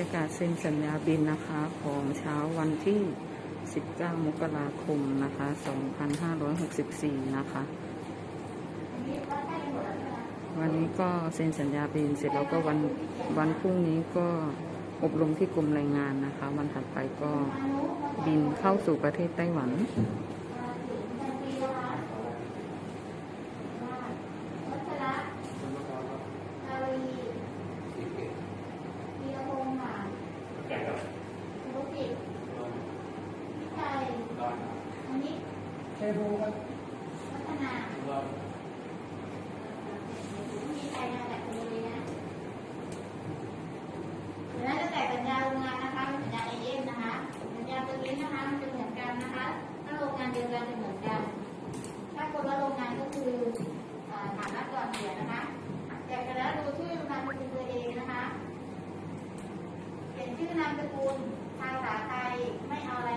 ยากาศเซ็นสัญญาบินนะคะของเช้าวันที่ 19 มกราคมนะคะ 2564 นะคะ วันนี้ก็เซ็นสัญญาบินเสร็จแล้วก็วันวันพรุ่งนี้ก็อบรมที่กรมแรงงานนะคะ วันถัดไปก็บินเข้าสู่ประเทศไต้หวัน วัชระนาวีวีรพงษ์หมานธุรกิจวิจัยอันนี้ พัฒนามีใครมาจากคนนี้นะเดี๋ยวน่าจะแต่สัญญาโรงงานนะคะเป็นสัญญาเอเย่นนะคะสัญญาตัวนี้นะคะมันจะเหมือนกันนะคะ ถ้าโรงงานเดียวกันจะเหมือนกัน ถ้าคนละโรงงานก็คืออ่าฐานรับก่อนเสียนะคะแต่กระดาษดูชื่อนามสกุลตัวเองนะคะเขียนชื่อนามสกุลภาษาไทยไม่เอาง